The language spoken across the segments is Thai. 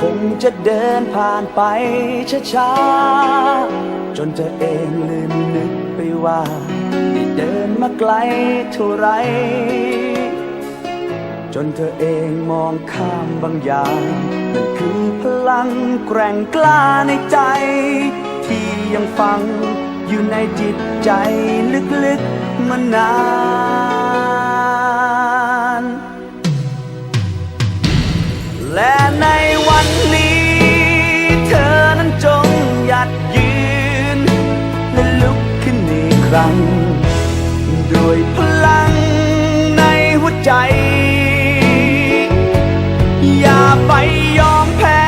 คงจะเดินผ่านไปช้าๆ จนเธอเองลืมนึกไปว่าได้เดินมาไกลเท่าไร จนเธอเองมองข้ามบางอย่างนั่นคือพลังแกร่งกล้าในใจ ที่ยังฝังอยู่ในจิตใจลึกๆมานาน รั้งด้วยพลังในหัวใจ อย่าไปยอมแพ้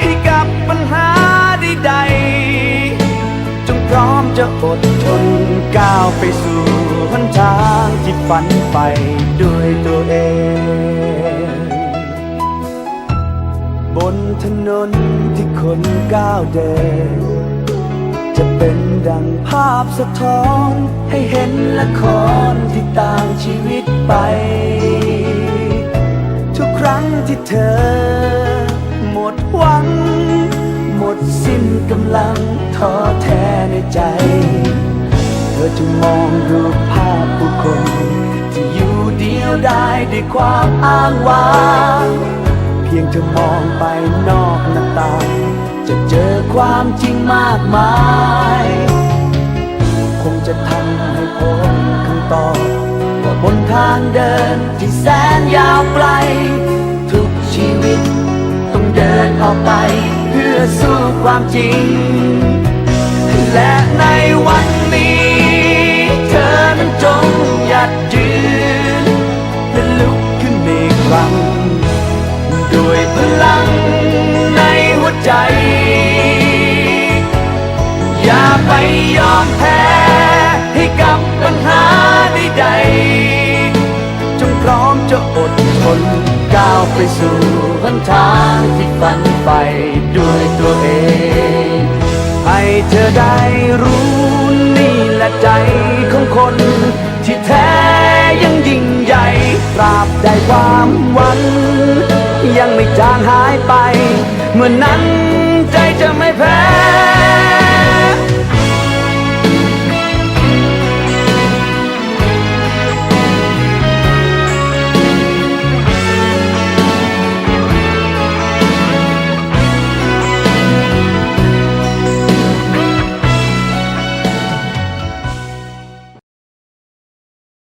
ให้กับปัญหาใดๆจงพร้อมจะอดทนก้าวไปสู่หนทางที่ฝันไปด้วยตัวเอง บนถนนที่คนก้าวเดิน จะเป็นดังภาพสะท้อน ให้เห็นละครที่ต่างชีวิตไป ทุกครั้งที่เธอ หมดหวัง หมดสิ้นกำลังท้อแท้ในใจ เธอจะมองดูภาพผู้คนที่อยู่เดียวได้ด้วยความอ้างว้าง เพียงเธอมองไปนอกหน้าต่าง จะเจอความจริงมากมาย คงจะทำให้พบคำตอบว่าบนทางเดินที่แสนยาวไกล ทุกชีวิตต้องเดินออกไป เพื่อสู้ความจริง และในวัน ยอมแพ้ ให้กับปัญหาใดๆจงพร้อมจะอดทนก้าวไปสู่หนทางที่ฝันไปด้วยตัวเอง ให้เธอได้รู้นี่แหละใจของคน ที่แท้ยังยิ่งใหญ่ตราบใดความหวังยังไม่จางหายไป เมื่อนนั้นใจจะไม่แพ้